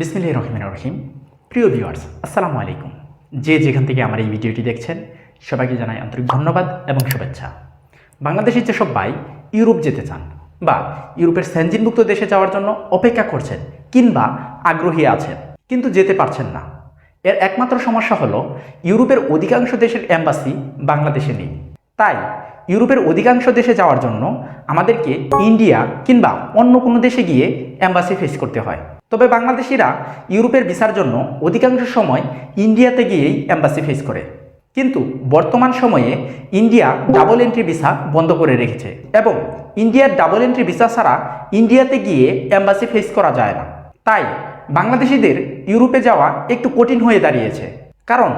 বিসমিল্লাহ রহমান রহিম। প্রিয় ভিউয়ার্স আসসালামু আলাইকুম। যে যেখান থেকে আমার এই ভিডিওটি দেখছেন, সবাইকে জানাই আন্তরিক ধন্যবাদ এবং শুভেচ্ছা। বাংলাদেশের যেসব ভাই ইউরোপ যেতে চান বা ইউরোপের সেঞ্জিনভুক্ত দেশে যাওয়ার জন্য অপেক্ষা করছেন কিংবা আগ্রহী আছেন, কিন্তু যেতে পারছেন না। এর একমাত্র সমস্যা হলো, ইউরোপের অধিকাংশ দেশের অ্যাম্বাসি বাংলাদেশে নেই। তাই ইউরোপের অধিকাংশ দেশে যাওয়ার জন্য আমাদেরকে ইন্ডিয়া কিংবা অন্য কোনো দেশে গিয়ে অ্যাম্বাসি ফেস করতে হয়। তবে বাংলাদেশিরা ইউরোপের ভিসার জন্য অধিকাংশ সময় ইন্ডিয়াতে গিয়েই অ্যাম্বাসি ফেস করে। কিন্তু বর্তমান সময়ে ইন্ডিয়া ডাবল এন্ট্রি ভিসা বন্ধ করে রেখেছে এবং ইন্ডিয়ার ডাবল এন্ট্রি ভিসা ছাড়া ইন্ডিয়াতে গিয়ে অ্যাম্বাসি ফেস করা যায় না। তাই বাংলাদেশিদের ইউরোপে যাওয়া একটু কঠিন হয়ে দাঁড়িয়েছে। কারণ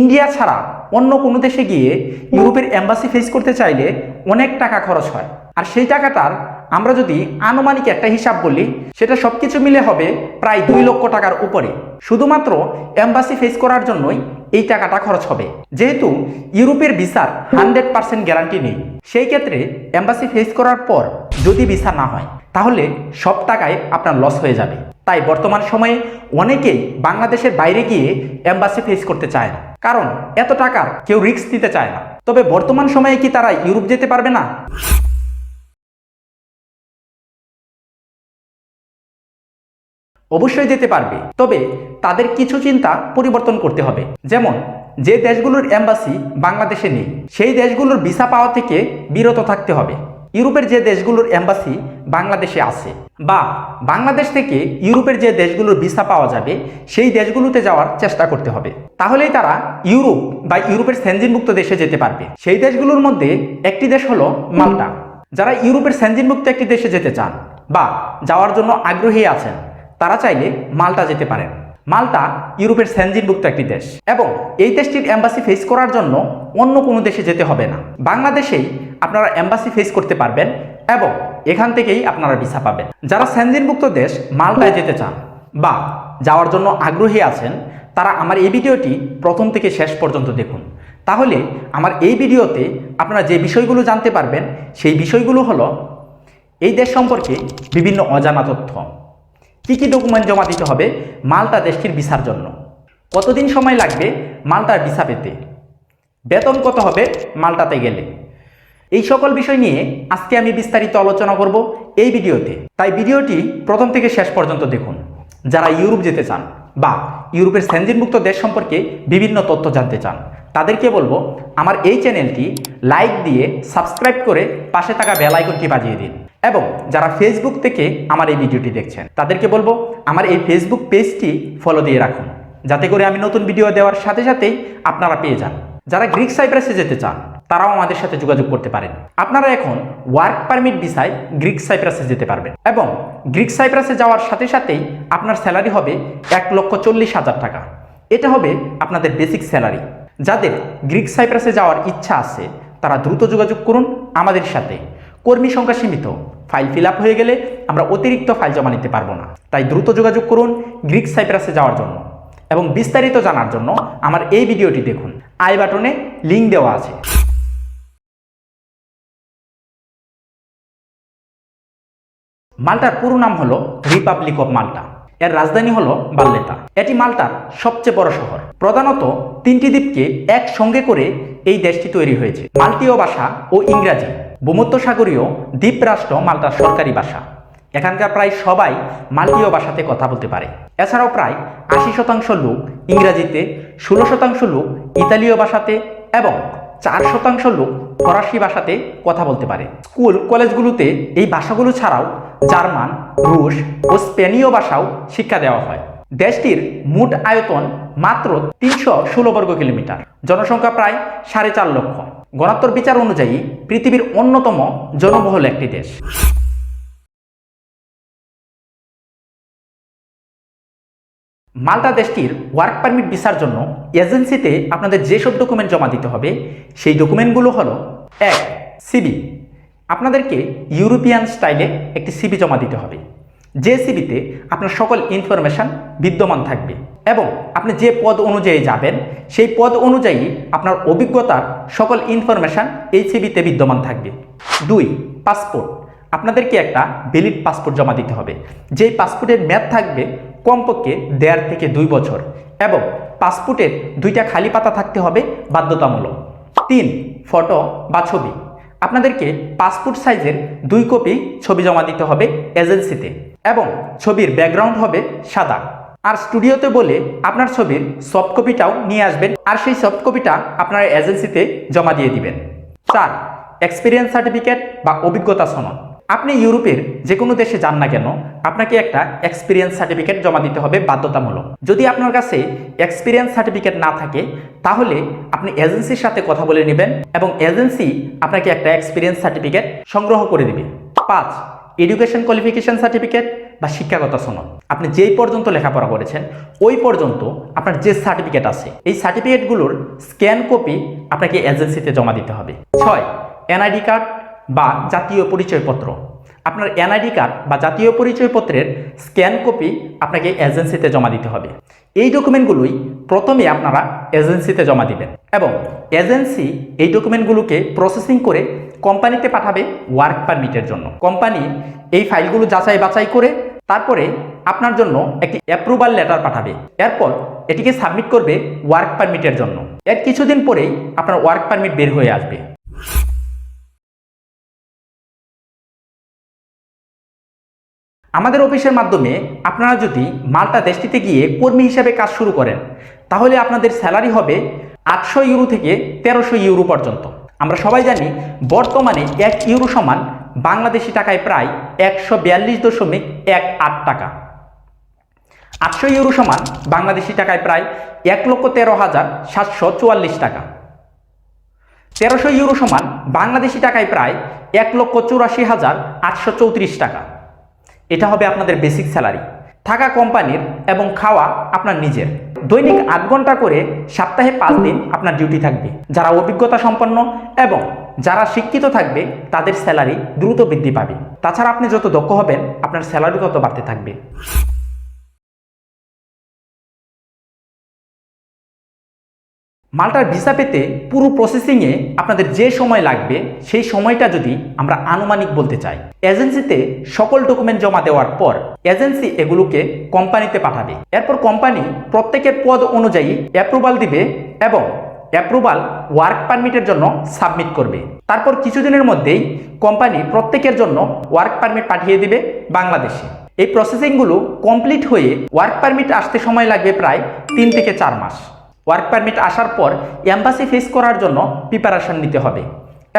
ইন্ডিয়া ছাড়া অন্য কোনো দেশে গিয়ে ইউরোপের অ্যাম্বাসি ফেস করতে চাইলে অনেক টাকা খরচ হয়। আর সেই টাকাটার আমরা যদি আনুমানিক একটা হিসাব বলি, সেটা সব কিছু মিলে হবে প্রায় দুই লক্ষ টাকার উপরে। শুধুমাত্র অ্যাম্বাসি ফেস করার জন্যই এই টাকাটা খরচ হবে। যেহেতু ইউরোপের ভিসার হান্ড্রেড পার্সেন্ট গ্যারান্টি নেই, সেই ক্ষেত্রে অ্যাম্বাসি ফেস করার পর যদি ভিসা না হয়, তাহলে সব টাকায় আপনার লস হয়ে যাবে। তাই বর্তমান সময়ে অনেকেই বাংলাদেশের বাইরে গিয়ে অ্যাম্বাসি ফেস করতে চায় না। কারণ এত টাকার কেউ রিস্ক দিতে চায় না। তবে বর্তমান সময়ে কি তারা ইউরোপ যেতে পারবে না? অবশ্যই যেতে পারবে। তবে তাদের কিছু চিন্তা পরিবর্তন করতে হবে। যেমন, যে দেশগুলোর অ্যাম্বাসি বাংলাদেশে নেই, সেই দেশগুলোর ভিসা পাওয়া থেকে বিরত থাকতে হবে। ইউরোপের যে দেশগুলোর অ্যাম্বাসি বাংলাদেশে আছে বা বাংলাদেশ থেকে ইউরোপের যে দেশগুলোর ভিসা পাওয়া যাবে, সেই দেশগুলোতে যাওয়ার চেষ্টা করতে হবে। তাহলেই তারা ইউরোপ বা ইউরোপের সেঞ্জিনমুক্ত দেশে যেতে পারবে। সেই দেশগুলোর মধ্যে একটি দেশ হলো মাল্টা। যারা ইউরোপের সেঞ্জিনমুক্ত একটি দেশে যেতে চান বা যাওয়ার জন্য আগ্রহী আছেন তারা চাইলে মাল্টা যেতে পারেন মাল্টা ইউরোপের সেনজিনভুক্ত একটি দেশ এবং এই দেশটির অ্যাম্বাসি ফেস করার জন্য অন্য কোনো দেশে যেতে হবে না। বাংলাদেশেই আপনারা অ্যাম্বাসি ফেস করতে পারবেন এবং এখান থেকেই আপনারা ভিসা পাবেন। যারা সেনজিনভুক্ত দেশ মাল্টায় যেতে চান বা যাওয়ার জন্য আগ্রহী আছেন, তারা আমার এই ভিডিওটি প্রথম থেকে শেষ পর্যন্ত দেখুন। তাহলে আমার এই ভিডিওতে আপনারা যে বিষয়গুলো জানতে পারবেন, সেই বিষয়গুলো হলো এই দেশ সম্পর্কে বিভিন্ন অজানা তথ্য। কী কী ডকুমেন্ট জমা দিতে হবে, মালটা দেশটির ভিসার জন্য। কতদিন সময় লাগবে মাল্টার ভিসা পেতে? বেতন কত হবে মালটাতে গেলে? এই সকল বিষয় নিয়ে আজকে আমি বিস্তারিত আলোচনা করব এই ভিডিওতে। তাই ভিডিওটি প্রথম থেকে শেষ পর্যন্ত দেখুন। যারা ইউরোপ যেতে চান বা ইউরোপের সেঞ্জিনমুক্ত দেশ সম্পর্কে বিভিন্ন তথ্য জানতে চান তাদেরকে বলব, আমার এই চ্যানেলটি লাইক দিয়ে সাবস্ক্রাইব করে পাশে থাকা বেল আইকনটি বাজিয়ে দিন। এবং যারা ফেসবুক থেকে আমার এই ভিডিওটি দেখছেন, তাদেরকে বলব, আমার এই ফেসবুক পেজটি ফলো দিয়ে রাখুন। যাতে করে আমি নতুন ভিডিও দেওয়ার সাথে সাথেই আপনারা পেয়ে যান। যারা গ্রিক সাইপ্রাসে যেতে চান, তারাও আমাদের সাথে যোগাযোগ করতে পারেন। আপনারা এখন ওয়ার্ক পারমিট ভিসায় গ্রিক সাইপ্রাসে যেতে পারবেন এবং গ্রিক সাইপ্রাসে যাওয়ার সাথে সাথেই আপনার স্যালারি হবে এক লক্ষ চল্লিশ হাজার টাকা। এটা হবে আপনাদের বেসিক স্যালারি যাদের গ্রিক সাইপ্রাসে যাওয়ার ইচ্ছা আছে, তারা দ্রুত যোগাযোগ করুন আমাদের সাথে। কর্মী সংখ্যা সীমিত। ফাইল ফিল হয়ে গেলে আমরা অতিরিক্ত ফাইল জমা নিতে পারব না। তাই দ্রুত যোগাযোগ করুন গ্রিক সাইপ্রাসে যাওয়ার জন্য। এবং বিস্তারিত জানার জন্য আমার এই ভিডিওটি দেখুন। আই বাটনে লিঙ্ক দেওয়া আছে। মাল্টার পুরো নাম হলো রিপাবলিক অফ মাল্টা। এর রাজধানী হলো বাল্লেতা। এটি মাল্টার সবচেয়ে বড় শহর। প্রধানত তিনটি দ্বীপকে একসঙ্গে করে এই দেশটি তৈরি হয়েছে, মাল্টীয় ভাষা ও ইংরাজি। ভূমধ্যসাগরীয় দ্বীপ রাষ্ট্র মাল্টার সরকারি ভাষা। এখানকার প্রায় সবাই মাল্টীয় ভাষাতে কথা বলতে পারে। এছাড়াও প্রায় আশি শতাংশ লোক ইংরাজিতে, ষোলো শতাংশ লোক ইতালীয় ভাষাতে এবং চার শতাংশ লোক ফরাসি ভাষাতে কথা বলতে পারে। স্কুল, কলেজগুলোতে এই ভাষাগুলো ছাড়াও জার্মান, রুশ ও স্পেনীয় ভাষাও শিক্ষা দেওয়া হয়। দেশটির মোট আয়তন মাত্র তিনশো ষোলো বর্গ কিলোমিটার, জনসংখ্যা প্রায় সাড়ে চার লক্ষ। গণাত্তর বিচার অনুযায়ী পৃথিবীর অন্যতম জনবহুল একটি দেশ। মাল্টা দেশটির ওয়ার্ক পারমিট ভিসার জন্য এজেন্সিতে আপনাদের যেসব ডকুমেন্ট জমা দিতে হবে, সেই ডকুমেন্টগুলো হলো, এক সিবি আপনাদেরকে ইউরোপিয়ান স্টাইলে একটি সিবি জমা দিতে হবে। যে সিবিতে আপনার সকল ইনফরমেশান বিদ্যমান থাকবে এবং আপনি যে পদ অনুযায়ী যাবেন, সেই পদ অনুযায়ী আপনার অভিজ্ঞতার সকল ইনফরমেশান এই সিবিতে বিদ্যমান থাকবে। দুই পাসপোর্ট আপনাদেরকে একটা ভ্যালিড পাসপোর্ট জমা দিতে হবে। যেই পাসপোর্টের মেয়াদ থাকবে কমপক্ষে দেড় থেকে দুই বছর এবং পাসপোর্টের দুইটা খালি পাতা থাকতে হবে বাধ্যতামূলক। তিন, ফটো বা ছবি। আপনাদেরকে পাসপোর্ট সাইজের দুই কপি ছবি জমা দিতে হবে এজেন্সিতে এবং ছবির ব্যাকগ্রাউন্ড হবে সাদা। আর স্টুডিওতে বলে আপনার ছবির সফট কপিটাও নিয়ে আসবেন আর সেই সফট কপিটা আপনার এজেন্সিতে জমা দিয়ে দিবেন। চার, এক্সপিরিয়েন্স সার্টিফিকেট বা অভিজ্ঞতা সনদ। আপনি ইউরোপের যে কোনো দেশে যান না কেন, আপনাকে একটা এক্সপিরিয়েন্স সার্টিফিকেট জমা দিতে হবে বাধ্যতামূলক। যদি আপনার কাছে এক্সপিরিয়েন্স সার্টিফিকেট না থাকে, তাহলে আপনি এজেন্সির সাথে কথা বলে নেবেন এবং এজেন্সি আপনাকে একটা এক্সপিরিয়েন্স সার্টিফিকেট সংগ্রহ করে দেবে। পাঁচ এডুকেশন কোয়ালিফিকেশন সার্টিফিকেট বা শিক্ষাগত সনদ। আপনি যেই পর্যন্ত লেখাপড়া করেছেন, ওই পর্যন্ত আপনার যে সার্টিফিকেট আছে, এই সার্টিফিকেটগুলোর স্ক্যান কপি আপনাকে এজেন্সিতে জমা দিতে হবে। ছয় এনআইডি কার্ড বা জাতীয় পরিচয়পত্র। আপনার এনআইডি কার্ড বা জাতীয় পরিচয়পত্রের স্ক্যান কপি আপনাকে এজেন্সিতে জমা দিতে হবে। এই ডকুমেন্টগুলোই প্রথমে আপনারা এজেন্সিতে জমা দিবেন এবং এজেন্সি এই ডকুমেন্টগুলোকে প্রসেসিং করে কোম্পানিতে পাঠাবে ওয়ার্ক পারমিটের জন্য। কোম্পানি এই ফাইলগুলো যাচাই বাছাই করে তারপরে আপনার জন্য একটি অ্যাপ্রুভাল লেটার পাঠাবে। এরপর এটিকে সাবমিট করবে ওয়ার্ক পারমিটের জন্য। এর কিছুদিন পরেই আপনার ওয়ার্ক পারমিট বের হয়ে আসবে। আমাদের অফিসের মাধ্যমে আপনারা যদি মাল্টা দেশটিতে গিয়ে কর্মী হিসাবে কাজ শুরু করেন, তাহলে আপনাদের স্যালারি হবে আটশো ইউরো থেকে তেরোশো ইউরো পর্যন্ত। আমরা সবাই জানি বর্তমানে এক ইউরো সমান বাংলাদেশি টাকায় প্রায় একশো বিয়াল্লিশ দশমিক এক আট টাকা। আটশো ইউরো সমান বাংলাদেশি টাকায় প্রায় এক লক্ষ তেরো হাজার সাতশো চুয়াল্লিশ টাকা। তেরোশো ইউরো সমান বাংলাদেশি টাকায় প্রায় এক লক্ষ চুরাশি হাজার আটশো চৌত্রিশ টাকা। এটা হবে আপনাদের বেসিক স্যালারি থাকা কোম্পানির এবং খাওয়া আপনার নিজের। দৈনিক আট ঘণ্টা করে সপ্তাহে পাঁচ দিন আপনার ডিউটি থাকবে। যারা অভিজ্ঞতা সম্পন্ন এবং যারা শিক্ষিত থাকবে, তাদের স্যালারি দ্রুত বৃদ্ধি পাবে। তাছাড়া আপনি যত দক্ষ হবেন, আপনার স্যালারি তত বাড়তে থাকবে। মাল্টার ভিসা পেতে পুরো প্রসেসিংয়ে আপনাদের যে সময় লাগবে, সেই সময়টা যদি আমরা আনুমানিক বলতে চাই। এজেন্সিতে সকল ডকুমেন্ট জমা দেওয়ার পর এজেন্সি এগুলোকে কোম্পানিতে পাঠাবে। এরপর কোম্পানি প্রত্যেকের পদ অনুযায়ী অ্যাপ্রুভাল দিবে এবং অ্যাপ্রুভাল ওয়ার্ক পারমিটের জন্য সাবমিট করবে। তারপর কিছুদিনের মধ্যেই কোম্পানি প্রত্যেকের জন্য ওয়ার্ক পারমিট পাঠিয়ে দিবে বাংলাদেশে। এই প্রসেসিংগুলো কমপ্লিট হয়ে ওয়ার্ক পারমিট আসতে সময় লাগবে প্রায় তিন থেকে চার মাস। ওয়ার্ক পারমিট আসার পর অ্যাম্বাসি ফেস করার জন্য প্রিপারেশন নিতে হবে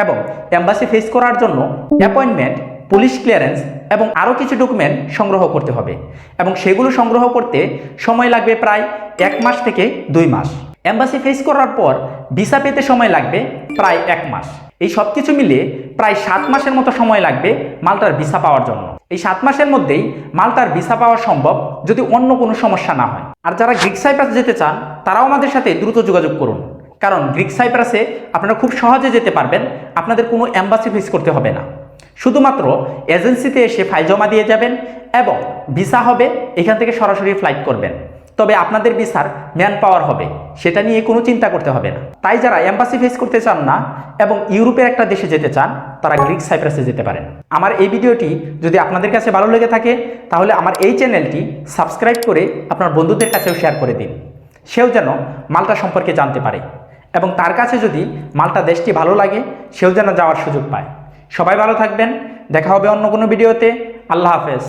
এবং অ্যাম্বাসি ফেস করার জন্য অ্যাপয়েন্টমেন্ট পুলিশ ক্লিয়ারেন্স এবং আরও কিছু ডকুমেন্ট সংগ্রহ করতে হবে এবং সেগুলো সংগ্রহ করতে সময় লাগবে প্রায় এক মাস থেকে দুই মাস। অ্যাম্বাসি ফেস করার পর ভিসা পেতে সময় লাগবে প্রায় এক মাস। এই সব কিছু মিলিয়ে প্রায় সাত মাসের মতো সময় লাগবে মালটার ভিসা পাওয়ার জন্য। এই সাত মাসের মধ্যেই মালটার ভিসা পাওয়া সম্ভব যদি অন্য কোনো সমস্যা না হয়। আর যারা গ্রিক সাইপ্রাস যেতে চান, তারাও আমাদের সাথে দ্রুত যোগাযোগ করুন। কারণ গ্রিক সাইপ্রাসে আপনারা খুব সহজে যেতে পারবেন, আপনাদের কোনো অ্যাম্বাসি ফেস করতে হবে না। শুধুমাত্র এজেন্সিতে এসে ফাইল জমা দিয়ে যাবেন এবং ভিসা হবে, এখান থেকে সরাসরি ফ্লাইট করবেন। তবে আপনাদের ভিসার ম্যান পাওয়ার হবে। সেটা নিয়ে কোনো চিন্তা করতে হবে না। তাই যারা অ্যাম্বাসি ফেস করতে চান না এবং ইউরোপের একটা দেশে যেতে চান, তারা গ্রিক সাইপ্রাসে যেতে পারেন। আমার এই ভিডিওটি যদি আপনাদের কাছে ভালো লেগে থাকে, তাহলে আমার এই চ্যানেলটি সাবস্ক্রাইব করে আপনার বন্ধুদের কাছেও শেয়ার করে দিন। সেও যেন মালটা সম্পর্কে জানতে পারে এবং তার কাছে যদি মালটা দেশটি ভালো লাগে, সেও যেন যাওয়ার সুযোগ পায়। সবাই ভালো থাকবেন। দেখা হবে অন্য কোনো ভিডিওতে। আল্লাহ হাফেজ।